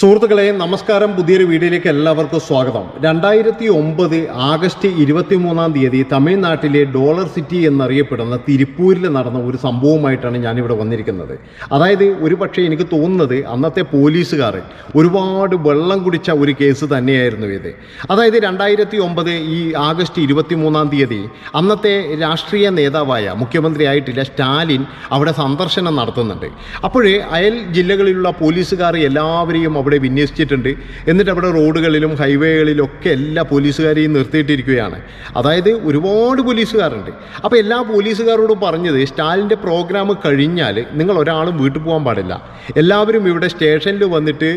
സുഹൃത്തുക്കളെ നമസ്കാരം. പുതിയൊരു വീഡിയോയിലേക്ക് എല്ലാവർക്കും സ്വാഗതം. രണ്ടായിരത്തി ഒമ്പത് ആഗസ്റ്റ് ഇരുപത്തി മൂന്നാം തീയതി തമിഴ്നാട്ടിലെ ഡോളർ സിറ്റി എന്നറിയപ്പെടുന്ന തിരുപ്പൂരിൽ നടന്ന ഒരു സംഭവമായിട്ടാണ് ഞാനിവിടെ വന്നിരിക്കുന്നത്. അതായത് ഒരു പക്ഷേ എനിക്ക് തോന്നുന്നത് അന്നത്തെ പോലീസുകാർ ഒരുപാട് വെള്ളം കുടിച്ച ഒരു കേസ് തന്നെയായിരുന്നു ഇത്. അതായത് രണ്ടായിരത്തി ഒമ്പത് ഈ ആഗസ്റ്റ് ഇരുപത്തി മൂന്നാം തീയതി അന്നത്തെ രാഷ്ട്രീയ നേതാവായ മുഖ്യമന്ത്രിയായിട്ടില്ല സ്റ്റാലിൻ അവിടെ സന്ദർശനം നടത്തുന്നുണ്ട്. അപ്പോഴേ അയൽ ജില്ലകളിലുള്ള പോലീസുകാർ എല്ലാവരെയും അവിടെ വിന്യസിച്ചിട്ടുണ്ട്. എന്നിട്ട് അവിടെ റോഡുകളിലും ഹൈവേകളിലൊക്കെ എല്ലാ പോലീസുകാരെയും നിർത്തിയിട്ടിരിക്കുകയാണ്. അതായത് ഒരുപാട് പോലീസുകാരുണ്ട്. അപ്പോൾ എല്ലാ പോലീസുകാരോടും പറഞ്ഞത് സ്റ്റാലിന്റെ പ്രോഗ്രാം കഴിഞ്ഞാൽ നിങ്ങൾ ഒരാളും വീട്ടിൽ പോകാൻ പാടില്ല. എല്ലാവരും ഇവിടെ സ്റ്റേഷനിൽ വന്നിട്ട്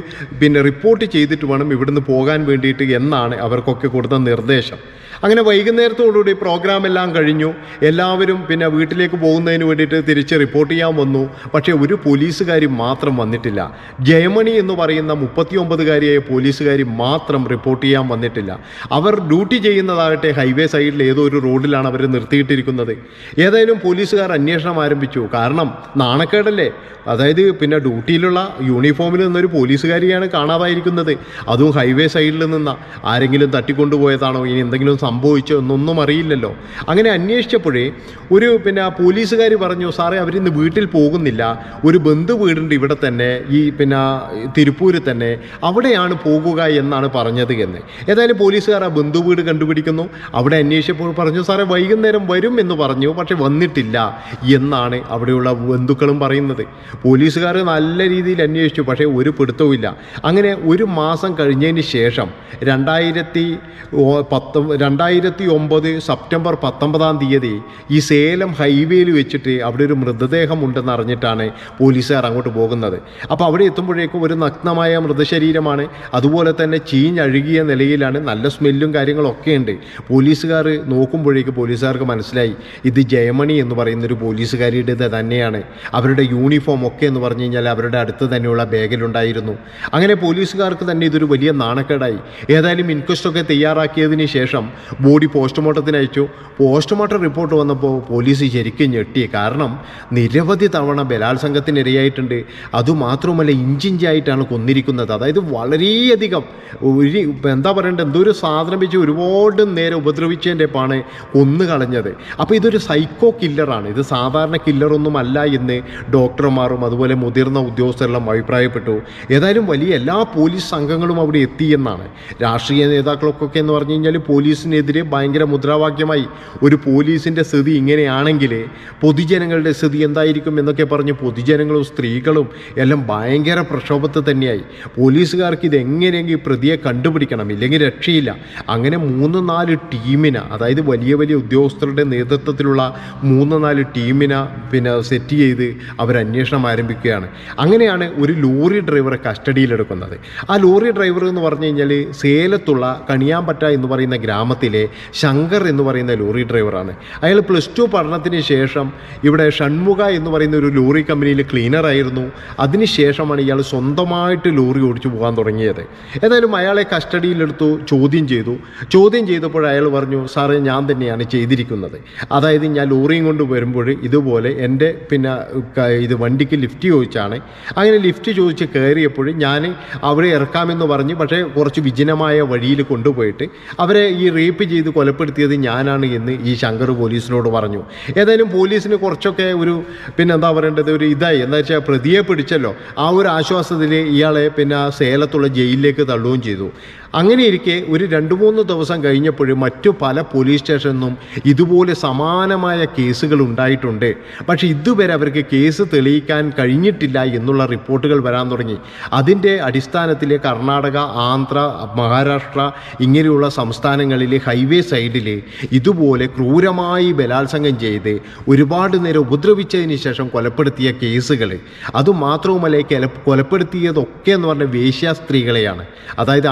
പിന്നെ റിപ്പോർട്ട് ചെയ്തിട്ട് വേണം ഇവിടുന്ന് പോകാൻ വേണ്ടിയിട്ട് എന്നാണ് അവർക്കൊക്കെ കൊടുത്ത നിർദ്ദേശം. അങ്ങനെ വൈകുന്നേരത്തോടുകൂടി പ്രോഗ്രാം എല്ലാം കഴിഞ്ഞു. എല്ലാവരും പിന്നെ വീട്ടിലേക്ക് പോകുന്നതിന് വേണ്ടിയിട്ട് തിരിച്ച് റിപ്പോർട്ട് ചെയ്യാൻ വന്നു. പക്ഷേ ഒരു പോലീസുകാരി മാത്രം വന്നിട്ടില്ല. ജയമണി എന്ന് പറയുന്ന മുപ്പത്തിയൊമ്പതുകാരിയായ പോലീസുകാരി മാത്രം റിപ്പോർട്ട് ചെയ്യാൻ വന്നിട്ടില്ല. അവർ ഡ്യൂട്ടി ചെയ്യുന്നതാകട്ടെ ഹൈവേ സൈഡിൽ ഏതോ ഒരു റോഡിലാണ് അവർ നിർത്തിയിട്ടിരിക്കുന്നത്. ഏതായാലും പോലീസുകാർ അന്വേഷണം ആരംഭിച്ചു. കാരണം നാണക്കേടല്ലേ? അതായത് പിന്നെ ഡ്യൂട്ടിയിലുള്ള യൂണിഫോമിൽ നിന്നൊരു പോലീസുകാരിയാണ് കാണാതായിരിക്കുന്നത്. അതും ഹൈവേ സൈഡിൽ നിന്ന്. ആരെങ്കിലും തട്ടിക്കൊണ്ടുപോയതാണോ? ഇനി എന്തെങ്കിലും സംഭവിച്ചോ എന്നൊന്നും അറിയില്ലല്ലോ. അങ്ങനെ അന്വേഷിച്ചപ്പോഴേ ഒരു പിന്നെ ആ പോലീസുകാർ പറഞ്ഞു സാറേ അവരിന്ന് വീട്ടിൽ പോകുന്നില്ല. ഒരു ബന്ധു വീടുണ്ട് ഇവിടെ തന്നെ ഈ പിന്നെ തിരുപ്പൂരിൽ തന്നെ. അവിടെയാണ് പോകുക എന്നാണ് പറഞ്ഞത് എന്ന്. ഏതായാലും പോലീസുകാർ ആ ബന്ധു വീട് കണ്ടുപിടിക്കുന്നു. അവിടെ അന്വേഷിച്ചപ്പോൾ പറഞ്ഞു സാറേ വൈകുന്നേരം വരും എന്ന് പറഞ്ഞു പക്ഷെ വന്നിട്ടില്ല എന്നാണ് അവിടെയുള്ള ബന്ധുക്കളും പറയുന്നത്. പോലീസുകാർ നല്ല രീതിയിൽ അന്വേഷിച്ചു പക്ഷേ ഒരു പിടുത്തവുമില്ല അങ്ങനെ ഒരു മാസം കഴിഞ്ഞതിന് ശേഷം രണ്ടായിരത്തി പത്തൊ രണ്ടായിരത്തി ഒമ്പത് സെപ്റ്റംബർ പത്തൊമ്പതാം തീയതി ഈ സേലം ഹൈവേയിൽ വെച്ചിട്ട് അവിടെ ഒരു മൃതദേഹം ഉണ്ടെന്ന് അറിഞ്ഞിട്ടാണ് പോലീസുകാർ അങ്ങോട്ട് പോകുന്നത്. അപ്പോൾ അവിടെ എത്തുമ്പോഴേക്കും ഒരു നഗ്നമായ മൃതശരീരമാണ്. അതുപോലെ തന്നെ ചീഞ്ഞഴുകിയ നിലയിലാണ് നല്ല സ്മെല്ലും കാര്യങ്ങളൊക്കെ ഉണ്ട്. പോലീസുകാർ നോക്കുമ്പോഴേക്ക് പോലീസുകാർക്ക് മനസ്സിലായി. ഇത് ജയമണി എന്ന് പറയുന്ന ഒരു പോലീസുകാരിയുടേത് തന്നെയാണ്. അവരുടെ യൂണിഫോം ഒക്കെ എന്ന് പറഞ്ഞു കഴിഞ്ഞാൽ അവരുടെ അടുത്ത് തന്നെയുള്ള ബാഗിലുണ്ടായിരുന്നു അങ്ങനെ പോലീസുകാർക്ക് തന്നെ ഇതൊരു വലിയ നാണക്കേടായി. ഏതായാലും ഇൻക്വസ്റ്റൊക്കെ തയ്യാറാക്കിയതിന് ശേഷം ബോഡി പോസ്റ്റ്മോർട്ടത്തിന് അയച്ചു. പോസ്റ്റ്മോർട്ടം റിപ്പോർട്ട് വന്നപ്പോൾ പോലീസ് ശരിക്കും ഞെട്ടി. കാരണം നിരവധി തവണ ബലാത്സംഗത്തിനിരയായിട്ടുണ്ട്. അതുമാത്രമല്ല ഇഞ്ചിഞ്ചായിട്ടാണ് കൊന്നിരിക്കുന്നത്. അതായത് വളരെയധികം ഒരു എന്താ പറയണ്ടത്? എന്തോ ഒരു സാധനം വെച്ച് ഒരുപാട് നേരം ഉപദ്രവിച്ചതിന്റെ പാണ് കൊന്നു കളഞ്ഞത്. അപ്പോൾ ഇതൊരു സൈക്കോ കില്ലറാണ് ഇത് സാധാരണ കില്ലറൊന്നും അല്ല എന്ന് ഡോക്ടർമാരും അതുപോലെ മുതിർന്ന ഉദ്യോഗസ്ഥരെല്ലാം അഭിപ്രായപ്പെട്ടു. ഏതായാലും വലിയ എല്ലാ പോലീസ് സംഘങ്ങളും അവിടെ എത്തിയെന്നാണ് രാഷ്ട്രീയ നേതാക്കളൊക്കെ എന്ന് പറഞ്ഞു കഴിഞ്ഞാൽ പോലീസിനെതിരെ ഭയങ്കര മുദ്രാവാക്യമായി ഒരു പോലീസിന്റെ സ്ഥിതി ഇങ്ങനെയാണെങ്കിൽ പൊതുജനങ്ങളുടെ സ്ഥിതി എന്തായിരിക്കും എന്നൊക്കെ പറഞ്ഞ് പൊതുജനങ്ങളും സ്ത്രീകളും എല്ലാം ഭയങ്കര പ്രക്ഷോഭത്തിൽ തന്നെയായി. പോലീസുകാർക്ക് ഇത് പ്രതിയെ കണ്ടുപിടിക്കണം ഇല്ലെങ്കിൽ രക്ഷയില്ല. അങ്ങനെ മൂന്ന് നാല് ടീമിന് അതായത് വലിയ വലിയ ഉദ്യോഗസ്ഥരുടെ നേതൃത്വത്തിലുള്ള മൂന്ന് നാല് ടീമിനെ പിന്നെ സെറ്റ് ചെയ്ത് അവർ അന്വേഷണം ആരംഭിക്കുകയാണ്. അങ്ങനെയാണ് ഒരു ലോറി ഡ്രൈവറെ കസ്റ്റഡിയിലെടുക്കുന്നത്. ആ ലോറി ഡ്രൈവർ എന്ന് പറഞ്ഞു കഴിഞ്ഞാൽ സേലത്തുള്ള കണിയാമ്പറ്റ എന്ന് പറയുന്ന ഗ്രാമത്തിലെ ശങ്കർ എന്ന് പറയുന്ന ലോറി ഡ്രൈവറാണ്. അയാൾ പ്ലസ് ടു പഠനത്തിന് ശേഷം ഇവിടെ ഷൺമുഖ എന്ന് പറയുന്ന ഒരു ലോറി കമ്പനിയിൽ ക്ലീനറായിരുന്നു അതിനുശേഷമാണ് ഇയാൾ സ്വന്തമായിട്ട് ലോറി ഓടിച്ചു പോകാൻ തുടങ്ങിയത്. ഏതായാലും അയാളെ കസ്റ്റഡിയിലെടുത്തു ചോദ്യം ചെയ്തു. ചോദ്യം ചെയ്തപ്പോൾ അയാൾ പറഞ്ഞു സാറേ ഞാൻ തന്നെയാണ് ചെയ്തിരിക്കുന്നത്. അതായത് ഞാൻ ലോറിയും കൊണ്ട് വരുമ്പോൾ ഇതുപോലെ എന്റെ പിന്നെ ഇത് വണ്ടിക്ക് ലിഫ്റ്റ് ചോദിച്ചാണ്. അങ്ങനെ ലിഫ്റ്റ് ചോദിച്ച് കയറിയപ്പോൾ ഞാൻ അവരെ ഇറക്കാമെന്ന് പറഞ്ഞ്. പക്ഷേ കുറച്ച് വിജനമായ വഴിയിൽ കൊണ്ടുപോയിട്ട് അവരെ ഈ റേപ്പ് ചെയ്ത് കൊലപ്പെടുത്തിയത് ഞാനാണ് എന്ന് ഈ ശങ്കർ പോലീസിനോട് പറഞ്ഞു. ഏതായാലും പോലീസിന് കുറച്ചൊക്കെ ഒരു പിന്നെ എന്താ പറയേണ്ടത്? ഒരു ഇതായി. എന്താ വെച്ചാൽ പ്രതിയെ പിടിച്ചല്ലോ. ആ ഒരു ആശ്വാസത്തിൽ ഇയാളെ പിന്നെ സേലത്തുള്ള ജയിലിലേക്ക് തള്ളുകയും ചെയ്തു. അങ്ങനെ ഇരിക്കെ ഒരു രണ്ട് മൂന്ന് ദിവസം കഴിഞ്ഞപ്പോൾ മറ്റു പല പോലീസ് സ്റ്റേഷനിലും ഇതുപോലെ സമാനമായ കേസുകൾ ഉണ്ടായിട്ടുണ്ട്. പക്ഷേ ഇതുവരെ അവർക്ക് കേസ് തെളിയിക്കാൻ കഴിഞ്ഞിട്ടില്ല എന്നുള്ള റിപ്പോർട്ടുകൾ വരാൻ തുടങ്ങി. അതിന്റെ അടിസ്ഥാനത്തിൽ കർണാടക ആന്ധ്ര മഹാരാഷ്ട്ര ഇങ്ങനെയുള്ള സംസ്ഥാനങ്ങളിൽ ഹൈവേ സൈഡിൽ ഇതുപോലെ ക്രൂരമായി ബലാത്സംഗം ചെയ്ത് ഒരുപാട് നേരം ഉപദ്രവിച്ചതിന് ശേഷം കൊലപ്പെടുത്തിയ കേസുകൾ അതുമാത്രവുമല്ല കൊലപ്പെടുത്തിയതൊക്കെ എന്ന് പറഞ്ഞ വേശ്യാ സ്ത്രീകളെയാണ്. അതായത്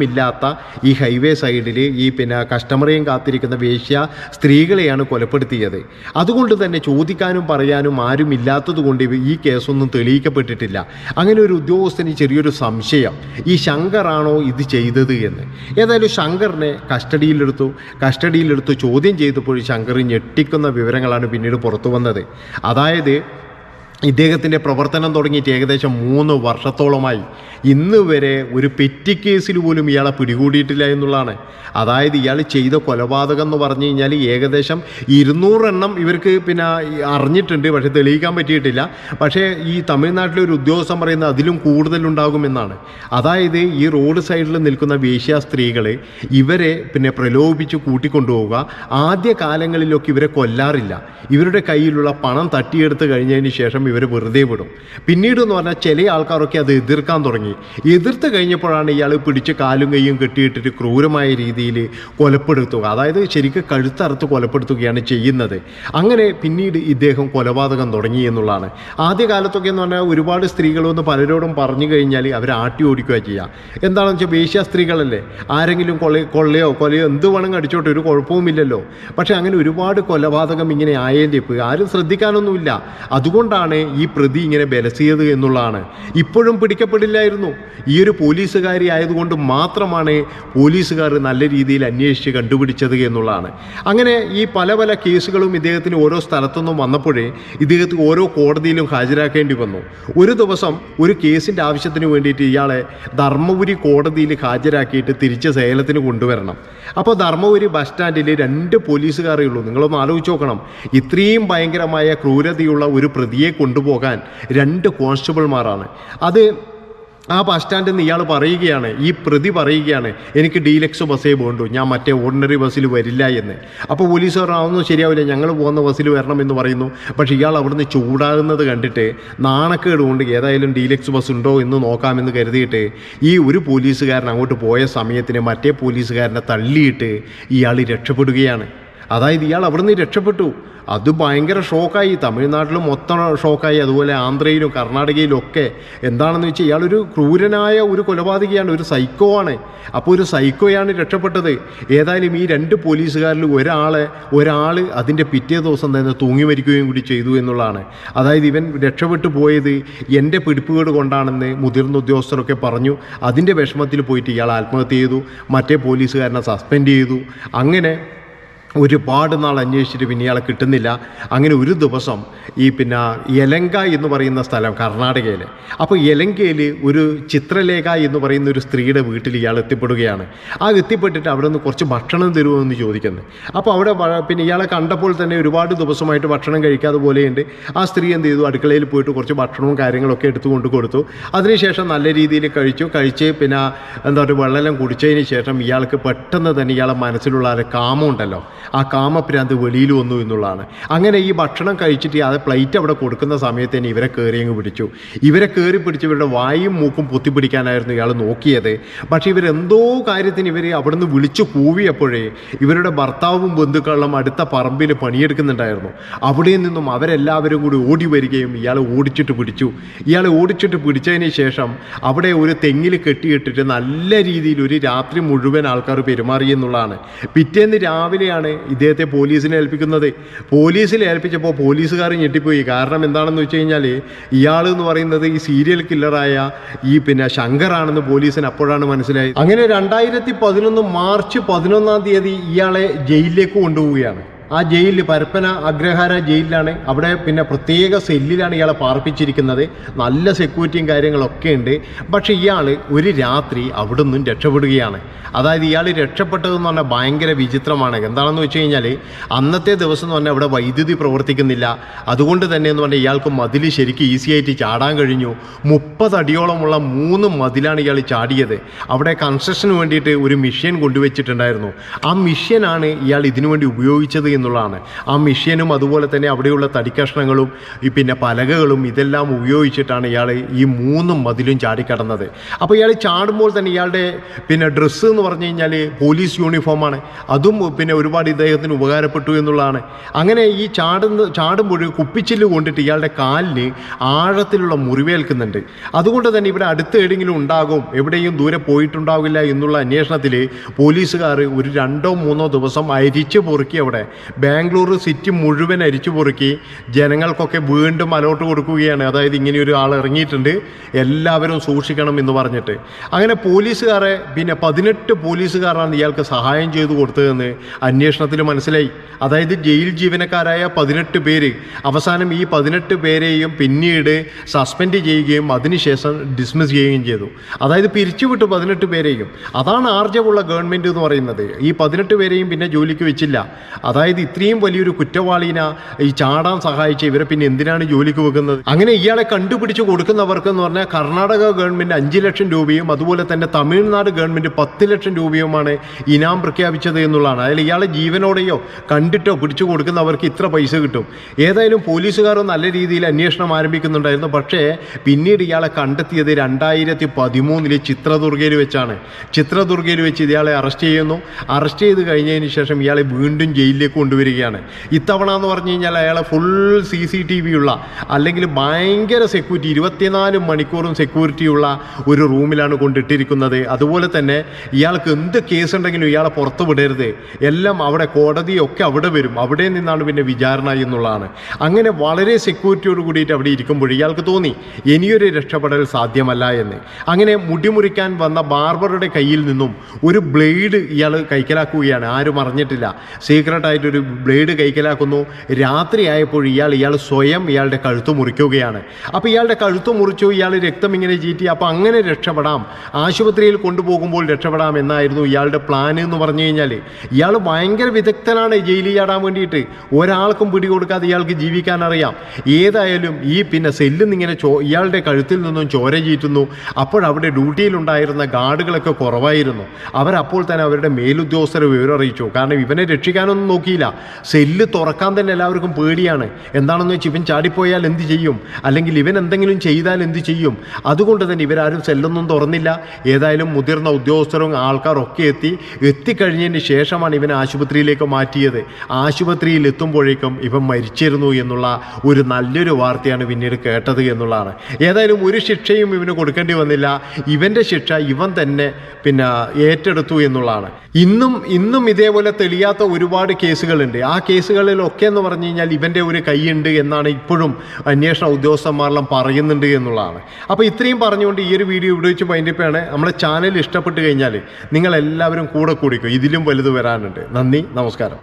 ആരോരുമില്ലാത്ത ഈ ഹൈവേ സൈഡിൽ ഈ പിന്നെ കസ്റ്റമറെയും കാത്തിരിക്കുന്ന വേശ്യ സ്ത്രീകളെയാണ് കൊലപ്പെടുത്തിയത്. അതുകൊണ്ട് തന്നെ ചോദിക്കാനും പറയാനും ആരും ഇല്ലാത്തത് കൊണ്ട് ഇവ- ഈ കേസൊന്നും തെളിയിക്കപ്പെട്ടിട്ടില്ല. അങ്ങനെ ഒരു ഉദ്യോഗസ്ഥന് ചെറിയൊരു സംശയം. ഈ ശങ്കറാണോ ഇത് ചെയ്തത് എന്ന്. ഏതായാലും ശങ്കറിനെ കസ്റ്റഡിയിലെടുത്തു. കസ്റ്റഡിയിലെടുത്ത് ചോദ്യം ചെയ്തപ്പോൾ ശങ്കർ ഞെട്ടിക്കുന്ന വിവരങ്ങളാണ് പിന്നീട് പുറത്തു വന്നത്. അതായത് ഇദ്ദേഹത്തിന്റെ പ്രവർത്തനം തുടങ്ങിയിട്ട് ഏകദേശം മൂന്ന് വർഷത്തോളമായി. ഇന്ന് വരെ ഒരു പെറ്റി കേസിൽ പോലും ഇയാളെ പിടികൂടിയിട്ടില്ല എന്നുള്ളതാണ്. അതായത് ഇയാൾ ചെയ്ത കൊലപാതകം എന്ന് പറഞ്ഞു കഴിഞ്ഞാൽ ഏകദേശം ഇരുന്നൂറെണ്ണം ഇവർക്ക് പിന്നെ അറിഞ്ഞിട്ടുണ്ട് പക്ഷേ തെളിയിക്കാൻ പറ്റിയിട്ടില്ല. പക്ഷേ ഈ തമിഴ്നാട്ടിലെ ഒരു ഉദ്യോഗസ്ഥൻ പറയുന്നത് അതിലും കൂടുതലുണ്ടാകുമെന്നാണ്. അതായത് ഈ റോഡ് സൈഡിൽ നിൽക്കുന്ന വേശ്യ സ്ത്രീകൾ ഇവരെ പിന്നെ പ്രലോഭിപ്പിച്ച് കൂട്ടിക്കൊണ്ടുപോവുക. ആദ്യ കാലങ്ങളിലൊക്കെ ഇവരെ കൊല്ലാറില്ല. ഇവരുടെ കയ്യിലുള്ള പണം തട്ടിയെടുത്ത് കഴിഞ്ഞതിന് ശേഷം ഇവർ വെറുതെ വിടും. പിന്നീട് എന്ന് പറഞ്ഞാൽ ചില ആൾക്കാരൊക്കെ അത് എതിർക്കാൻ തുടങ്ങി. എതിർത്ത് കഴിഞ്ഞപ്പോഴാണ് ഇയാൾ പിടിച്ച് കാലും കൈയും കെട്ടിയിട്ടിട്ട് ക്രൂരമായ രീതിയിൽ കൊലപ്പെടുത്തുക. അതായത് ശരിക്കും കഴുത്തറുത്ത് കൊലപ്പെടുത്തുകയാണ് ചെയ്യുന്നത്. അങ്ങനെ പിന്നീട് ഇദ്ദേഹം കൊലപാതകം തുടങ്ങി എന്നുള്ളതാണ്. ആദ്യകാലത്തൊക്കെ എന്ന് പറഞ്ഞാൽ ഒരുപാട് സ്ത്രീകളൊന്ന് പലരോടും പറഞ്ഞു കഴിഞ്ഞാൽ അവർ ആട്ടി ഓടിക്കുക ചെയ്യുക എന്താണെന്ന് വെച്ചാൽ വേശ്യ സ്ത്രീകളല്ലേ? ആരെങ്കിലും കൊള്ള കൊള്ളയോ കൊലയോ എന്ത് വേണമെങ്കിൽ അടിച്ചോട്ടെ ഒരു കുഴപ്പവുമില്ലല്ലോ. പക്ഷേ അങ്ങനെ ഒരുപാട് കൊലപാതകം ഇങ്ങനെ ആയേണ്ടി ഇപ്പോൾ ആരും ശ്രദ്ധിക്കാനൊന്നുമില്ല. അതുകൊണ്ടാണ് ഈ പ്രതി ഇങ്ങനെ ബലസിയത് എന്നുള്ളതാണ്. ഇപ്പോഴും പിടിക്കപ്പെടില്ലായിരുന്നു. ഈ ഒരു പോലീസുകാരി ആയതുകൊണ്ട് മാത്രമാണ് പോലീസുകാർ നല്ല രീതിയിൽ അന്വേഷിച്ച് കണ്ടുപിടിച്ചത് എന്നുള്ളതാണ്. അങ്ങനെ ഈ പല പല കേസുകളും ഇദ്ദേഹത്തിന് ഓരോ സ്ഥലത്തുനിന്നും വന്നപ്പോഴേ ഇദ്ദേഹത്തിന് ഓരോ കോടതിയിലും ഹാജരാക്കേണ്ടി വന്നു. ഒരു ദിവസം ഒരു കേസിന്റെ ആവശ്യത്തിന് വേണ്ടിയിട്ട് ഇയാളെ ധർമ്മപുരി കോടതിയിൽ ഹാജരാക്കിയിട്ട് തിരിച്ച് സേലത്തിന് കൊണ്ടുവരണം. അപ്പോൾ ധർമ്മപുരി ബസ് സ്റ്റാൻഡിൽ രണ്ട് പോലീസുകാരേ ഉള്ളൂ. നിങ്ങളൊന്ന് ആലോചിച്ച് നോക്കണം. ഇത്രയും ഭയങ്കരമായ ക്രൂരതയുള്ള ഒരു പ്രതിയെ കൊണ്ടുപോകാൻ രണ്ട് കോൺസ്റ്റബിൾമാരാണ്. അത് ആ ബസ് സ്റ്റാൻഡിൽ നിന്ന് ഇയാൾ പറയുകയാണ് ഈ പ്രതി പറയുകയാണ് എനിക്ക് ഡീലക്സ് ബസ്സേ പോകണ്ടു ഞാൻ മറ്റേ ഓർഡിനറി ബസ്സിൽ വരില്ല എന്ന്. അപ്പോൾ പോലീസ് പറഞ്ഞാൽ ശരിയാവില്ല ഞങ്ങൾ പോകുന്ന ബസ്സിൽ വരണം എന്ന് പറയുന്നു. പക്ഷേ ഇയാൾ അവിടുന്ന് ചൂടാകുന്നത് കണ്ടിട്ട് നാണക്കേട് കൊണ്ട് ഏതായാലും ഡീലക്സ് ബസ് ഉണ്ടോ എന്ന് നോക്കാമെന്ന് കരുതിയിട്ട് ഈ ഒരു പോലീസുകാരൻ അങ്ങോട്ട് പോയ സമയത്തിന് മറ്റേ പോലീസുകാരനെ തള്ളിയിട്ട് ഇയാൾ രക്ഷപ്പെടുകയാണ്. അതായത് ഇയാൾ അവിടുന്ന് രക്ഷപ്പെട്ടു. അത് ഭയങ്കര ഷോക്കായി. തമിഴ്നാട്ടിലും മൊത്തം ഷോക്കായി. അതുപോലെ ആന്ധ്രയിലും കർണാടകയിലും ഒക്കെ. എന്താണെന്ന് വെച്ചാൽ ഇയാളൊരു ക്രൂരനായ ഒരു കൊലപാതകയാണ് ഒരു സൈക്കോ ആണ്. അപ്പോൾ ഒരു സൈക്കോയാണ് രക്ഷപ്പെട്ടത്. ഏതായാലും ഈ രണ്ട് പോലീസുകാരിൽ ഒരാളെ ഒരാൾ അതിന്റെ പിറ്റേ ദിവസം തന്നെ തൂങ്ങി മരിക്കുകയും കൂടി ചെയ്തു എന്നുള്ളതാണ്. അതായത് ഇവൻ രക്ഷപ്പെട്ടു പോയത് എന്റെ പിടിപ്പുകേട് കൊണ്ടാണെന്ന് മുതിർന്ന ഉദ്യോഗസ്ഥരൊക്കെ പറഞ്ഞു. അതിന്റെ വിഷമത്തിൽ പോയിട്ട് ഇയാൾ ആത്മഹത്യ ചെയ്തു. മറ്റേ പോലീസുകാരനെ സസ്പെൻഡ് ചെയ്തു. അങ്ങനെ ഒരുപാട് നാൾ അന്വേഷിച്ചിട്ട് പിന്നെ ഇയാളെ കിട്ടുന്നില്ല. അങ്ങനെ ഒരു ദിവസം ഈ പിന്നെ യലങ്ക എന്ന് പറയുന്ന സ്ഥലം കർണാടകയിൽ അപ്പോൾ യലങ്കയിൽ ഒരു ചിത്രലേഖ എന്ന് പറയുന്ന ഒരു സ്ത്രീയുടെ വീട്ടിൽ ഇയാൾ എത്തിപ്പെടുകയാണ്. ആ എത്തിപ്പെട്ടിട്ട് അവിടെ നിന്ന് കുറച്ച് ഭക്ഷണം തരുമോ എന്ന് ചോദിക്കുന്നത് അപ്പോൾ അവിടെ പിന്നെ ഇയാളെ കണ്ടപ്പോൾ തന്നെ ഒരുപാട് ദിവസമായിട്ട് ഭക്ഷണം കഴിക്കാതെ പോലെയുണ്ട്. ആ സ്ത്രീ എന്ത് ചെയ്തു? അടുക്കളയിൽ പോയിട്ട് കുറച്ച് ഭക്ഷണവും കാര്യങ്ങളൊക്കെ എടുത്തു കൊണ്ട് കൊടുത്തു. അതിനുശേഷം നല്ല രീതിയിൽ കഴിച്ചു. കഴിച്ച് പിന്നെ എന്താ പറയുക വെള്ളം കുടിച്ചതിന് ശേഷം ഇയാൾക്ക് പെട്ടെന്ന് തന്നെ ഇയാളെ മനസ്സിലുള്ള ആ ഒരു കാമമുണ്ടല്ലോ ആ കാമഭ്രാന്ത് വെളിയിൽ വന്നു എന്നുള്ളതാണ്. അങ്ങനെ ഈ ഭക്ഷണം കഴിച്ചിട്ട് അത് പ്ലേറ്റ് അവിടെ കൊടുക്കുന്ന സമയത്ത് തന്നെ ഇവരെ കയറി അങ്ങ് പിടിച്ചു. ഇവരെ കയറി പിടിച്ച് ഇവരുടെ വായും മൂക്കും പൊത്തിപ്പിടിക്കാനായിരുന്നു ഇയാൾ നോക്കിയത്. പക്ഷേ ഇവരെന്തോ കാര്യത്തിന് ഇവരെ അവിടുന്ന് വിളിച്ചു കൂവിയപ്പോഴേ ഇവരുടെ ഭർത്താവും ബന്ധുക്കളും അടുത്ത പറമ്പിൽ പണിയെടുക്കുന്നുണ്ടായിരുന്നു. അവിടെ നിന്നും അവരെല്ലാവരും കൂടി ഓടി വരികയും ഇയാൾ ഓടിച്ചിട്ട് പിടിച്ചു. ഇയാളെ ഓടിച്ചിട്ട് പിടിച്ചതിന് ശേഷം അവിടെ ഒരു തെങ്ങിൽ കെട്ടിയിട്ടിട്ട് നല്ല രീതിയിൽ ഒരു രാത്രി മുഴുവൻ ആൾക്കാർ പെരുമാറി എന്നുള്ളതാണ്. പിറ്റേന്ന് രാവിലെയാണ് ഇദ്ദേഹത്തെ പോലീസിനെ ഏൽപ്പിക്കുന്നത്. പോലീസിൽ ഏൽപ്പിച്ചപ്പോൾ പോലീസുകാർ ഞെട്ടിപ്പോയി. കാരണം എന്താണെന്ന് വെച്ച് കഴിഞ്ഞാൽ ഇയാൾ എന്ന് പറയുന്നത് ഈ സീരിയൽ കില്ലറായ ഈ പിന്നെ ശങ്കറാണെന്ന് പോലീസിന് അപ്പോഴാണ് മനസ്സിലായത്. അങ്ങനെ രണ്ടായിരത്തി പതിനൊന്ന് മാർച്ച് പതിനൊന്നാം തീയതി ഇയാളെ ജയിലിലേക്ക് കൊണ്ടുപോവുകയാണ്. ആ ജയിലിൽ പരപ്പന അഗ്രഹാര ജയിലിലാണ്. അവിടെ പിന്നെ പ്രത്യേക സെല്ലിലാണ് ഇയാളെ പാർപ്പിച്ചിരിക്കുന്നത്. നല്ല സെക്യൂരിറ്റിയും കാര്യങ്ങളൊക്കെ ഉണ്ട്. പക്ഷേ ഇയാൾ ഒരു രാത്രി അവിടെ നിന്നും രക്ഷപ്പെടുകയാണ്. അതായത് ഇയാൾ രക്ഷപ്പെട്ടതെന്ന് പറഞ്ഞാൽ ഭയങ്കര വിചിത്രമാണ്. എന്താണെന്ന് വെച്ച് കഴിഞ്ഞാൽ അന്നത്തെ ദിവസം എന്ന് പറഞ്ഞാൽ അവിടെ വൈദ്യുതി പ്രവർത്തിക്കുന്നില്ല. അതുകൊണ്ട് തന്നെ എന്ന് പറഞ്ഞാൽ ഇയാൾക്ക് മതിൽ ശരിക്കും ഈസി ആയിട്ട് ചാടാൻ കഴിഞ്ഞു. മുപ്പതടിയോളമുള്ള മൂന്ന് മതിലാണ് ഇയാൾ ചാടിയത്. അവിടെ കൺസ്ട്രക്ഷന് വേണ്ടിയിട്ട് ഒരു മിഷ്യൻ കൊണ്ടുവച്ചിട്ടുണ്ടായിരുന്നു. ആ മിഷ്യനാണ് ഇയാൾ ഇതിനുവേണ്ടി ഉപയോഗിച്ചത് എന്നുള്ളതാണ്. ആ മിഷ്യനും അതുപോലെ തന്നെ അവിടെയുള്ള തടിക്കഷ്ണങ്ങളും പിന്നെ പലകകളും ഇതെല്ലാം ഉപയോഗിച്ചിട്ടാണ് ഇയാൾ ഈ മൂന്നും മതിലും ചാടിക്കടന്നത്. അപ്പോൾ ഇയാൾ ചാടുമ്പോൾ തന്നെ ഇയാളുടെ പിന്നെ ഡ്രസ്സ് എന്ന് പറഞ്ഞു കഴിഞ്ഞാൽ പോലീസ് യൂണിഫോമാണ് അതും പിന്നെ ഒരുപാട് ഇദ്ദേഹത്തിന് ഉപകാരപ്പെട്ടു എന്നുള്ളതാണ്. അങ്ങനെ ഈ ചാടുന്ന ചാടുമ്പോൾ കുപ്പിച്ചില്ല് കൊണ്ടിട്ട് ഇയാളുടെ കാലിന് ആഴത്തിലുള്ള മുറിവേൽക്കുന്നുണ്ട്. അതുകൊണ്ട് തന്നെ ഇവിടെ അടുത്ത് എവിടെയെങ്കിലും ഉണ്ടാകും എവിടെയും ദൂരെ പോയിട്ടുണ്ടാവില്ല എന്നുള്ള അന്വേഷണത്തിൽ പോലീസുകാർ ഒരു രണ്ടോ മൂന്നോ ദിവസം അരിച്ച് പൊറുക്കി അവിടെ ബാംഗ്ലൂർ സിറ്റി മുഴുവൻ അരിച്ചു പൊറുക്കി ജനങ്ങൾക്കൊക്കെ വീണ്ടും അലോട്ട് കൊടുക്കുകയാണ്. അതായത് ഇങ്ങനെയൊരു ആൾ ഇറങ്ങിയിട്ടുണ്ട്. എല്ലാവരും സൂക്ഷിക്കണം എന്ന് പറഞ്ഞിട്ട്. അങ്ങനെ പോലീസുകാരെ പിന്നെ പതിനെട്ട് പോലീസുകാരാണ് ഇയാൾക്ക് സഹായം ചെയ്തു കൊടുത്തതെന്ന് അന്വേഷണത്തിൽ മനസ്സിലായി. അതായത് ജയിൽ ജീവനക്കാരായ പതിനെട്ട് പേര് അവസാനം ഈ പതിനെട്ട് പേരെയും പിന്നീട് സസ്പെൻഡ് ചെയ്യുകയും അതിനുശേഷം ഡിസ്മിസ് ചെയ്യുകയും ചെയ്തു. അതായത് പിരിച്ചുവിട്ടു പതിനെട്ട് പേരെയും. അതാണ് ആർജവുള്ള ഗവൺമെന്റ് എന്ന് പറയുന്നത്. ഈ പതിനെട്ട് പേരെയും പിന്നെ ജോലിക്ക് വെച്ചില്ല. അതായത് ഇത്രയും വലിയൊരു കുറ്റവാളിനെ ഈ ചാടാൻ സഹായിച്ച ഇവരെ പിന്നെ എന്തിനാണ് ജോലിക്ക് വെക്കുന്നത്? അങ്ങനെ ഇയാളെ കണ്ടുപിടിച്ച് കൊടുക്കുന്നവർക്ക് എന്ന് പറഞ്ഞാൽ കർണാടക ഗവൺമെന്റ് അഞ്ച് ലക്ഷം രൂപയും അതുപോലെ തന്നെ തമിഴ്നാട് ഗവൺമെന്റ് പത്ത് ലക്ഷം രൂപയുമാണ് ഇനാം പ്രഖ്യാപിച്ചത് എന്നുള്ളതാണ്. അതിൽ ഇയാളെ ജീവനോടെയോ കണ്ടിട്ടോ പിടിച്ചു കൊടുക്കുന്നവർക്ക് ഇത്ര പൈസ കിട്ടും. ഏതായാലും പോലീസുകാർ നല്ല രീതിയിൽ അന്വേഷണം ആരംഭിക്കുന്നുണ്ടായിരുന്നു. പക്ഷേ പിന്നീട് ഇയാളെ കണ്ടെത്തിയത് രണ്ടായിരത്തി പതിമൂന്നിൽ ചിത്രദുർഗയിൽ വെച്ചാണ്. ചിത്രദുർഗയിൽ വെച്ച് ഇയാളെ അറസ്റ്റ് ചെയ്യുന്നു. അറസ്റ്റ് ചെയ്ത് കഴിഞ്ഞതിന് ശേഷം ഇയാളെ വീണ്ടും ജയിലിലേക്ക് കൊണ്ടുവരികയാണ്. ഇത്തവണ എന്ന് പറഞ്ഞു കഴിഞ്ഞാൽ അയാളെ full C C T V ഉള്ള അല്ലെങ്കിൽ ഭയങ്കര സെക്യൂരിറ്റി ഇരുപത്തിനാല് മണിക്കൂറും സെക്യൂരിറ്റി ഉള്ള ഒരു റൂമിലാണ് കൊണ്ടിട്ടിരിക്കുന്നത്. അതുപോലെ തന്നെ ഇയാൾക്ക് എന്ത് കേസ് ഉണ്ടെങ്കിലും ഇയാളെ പുറത്ത് വിടരുത്. എല്ലാം അവിടെ കോടതിയൊക്കെ അവിടെ വരും. അവിടെ നിന്നാണ് പിന്നെ വിചാരണ എന്നുള്ളതാണ്. അങ്ങനെ വളരെ സെക്യൂരിറ്റിയോട് കൂടിയിട്ട് അവിടെ ഇരിക്കുമ്പോൾ ഇയാൾക്ക് തോന്നി ഇനിയൊരു രക്ഷപ്പെടൽ സാധ്യമല്ല എന്ന്. അങ്ങനെ മുടിമുറിക്കാൻ വന്ന ബാർബറുടെ കയ്യിൽ നിന്നും ഒരു ബ്ലേഡ് ഇയാൾ കൈക്കലാക്കുകയാണ്. ആരും അറിഞ്ഞിട്ടില്ല. സീക്രട്ടായിട്ടൊരു ബ്ലേഡ് കൈക്കലാക്കുന്നു. രാത്രിയായപ്പോൾ ഇയാൾ ഇയാൾ സ്വയം ഇയാളുടെ കഴുത്ത് മുറിക്കുകയാണ്. അപ്പോൾ ഇയാളുടെ കഴുത്ത് മുറിച്ചു ഇയാൾ രക്തം ഇങ്ങനെ ചീറ്റി. അപ്പോൾ അങ്ങനെ രക്ഷപ്പെടാം. ആശുപത്രിയിൽ കൊണ്ടുപോകുമ്പോൾ രക്ഷപ്പെടാം എന്നായിരുന്നു ഇയാളുടെ പ്ലാൻ എന്ന് പറഞ്ഞു കഴിഞ്ഞാൽ ഇയാൾ ഭയങ്കര വിദഗ്ധനാണ് ജയിലിൽ ചാടാൻ വേണ്ടിയിട്ട്. ഒരാൾക്കും പിടികൊടുക്കാതെ ഇയാൾക്ക് ജീവിക്കാൻ അറിയാം. ഏതായാലും ഈ പിന്നെ സെല്ലിൽ നിന്നിങ്ങനെ ചോ ഇയാളുടെ കഴുത്തിൽ നിന്നും ചോര ചീറ്റുന്നു. അപ്പോഴവിടെ ഡ്യൂട്ടിയിലുണ്ടായിരുന്ന ഗാർഡുകളൊക്കെ കുറവായിരുന്നു. അവരപ്പോൾ തന്നെ അവരുടെ മേലുദ്യോഗസ്ഥരെ വിവരം അറിയിച്ചു കാരണം ഇവനെ രക്ഷിക്കാനൊന്നും നോക്കിയില്ല. സെല്ല് തുറക്കാൻ തന്നെ എല്ലാവർക്കും പേടിയാണ്. എന്താണെന്ന് വെച്ചാൽ ഇവൻ ചാടിപ്പോയാൽ എന്ത് ചെയ്യും? അല്ലെങ്കിൽ ഇവൻ എന്തെങ്കിലും ചെയ്താൽ എന്ത് ചെയ്യും? അതുകൊണ്ട് തന്നെ ഇവരാരും സെല്ലൊന്നും തുറന്നില്ല. ഏതായാലും മുതിർന്ന ഉദ്യോഗസ്ഥരും ആൾക്കാരൊക്കെ എത്തി. എത്തിക്കഴിഞ്ഞതിന് ശേഷമാണ് ഇവൻ ആശുപത്രിയിലേക്ക് മാറ്റിയത്. ആശുപത്രിയിൽ എത്തുമ്പോഴേക്കും ഇവൻ മരിച്ചിരുന്നു എന്നുള്ള ഒരു നല്ലൊരു വാർത്തയാണ് പിന്നീട് കേട്ടത് എന്നുള്ളതാണ്. ഏതായാലും ഒരു ശിക്ഷയും ഇവന് കൊടുക്കേണ്ടി വന്നില്ല. ഇവന്റെ ശിക്ഷ ഇവൻ തന്നെ പിന്നെ ഏറ്റെടുത്തു എന്നുള്ളതാണ്. ഇന്നും ഇന്നും ഇതേപോലെ തെളിയാത്ത ഒരുപാട് കേസുകളുണ്ട്. ആ കേസുകളിലൊക്കെ എന്ന് പറഞ്ഞു കഴിഞ്ഞാൽ ഇവന്റെ ഒരു കൈയുണ്ട് എന്നാണ് ഇപ്പോഴും അന്വേഷണ ഉദ്യോഗസ്ഥന്മാരെല്ലാം പറയുന്നുണ്ട് എന്നുള്ളതാണ്. അപ്പോൾ ഇത്രയും പറഞ്ഞുകൊണ്ട് ഈ ഒരു വീഡിയോ ഇവിടെ വെച്ച് പൈൻഡിപ്പാണ് നമ്മുടെ ചാനൽ ഇഷ്ടപ്പെട്ട് കഴിഞ്ഞാൽ നിങ്ങളെല്ലാവരും കൂടെ കൂടിക്കും. ഇതിലും വലുത് വരാനുണ്ട്. നന്ദി നമസ്കാരം.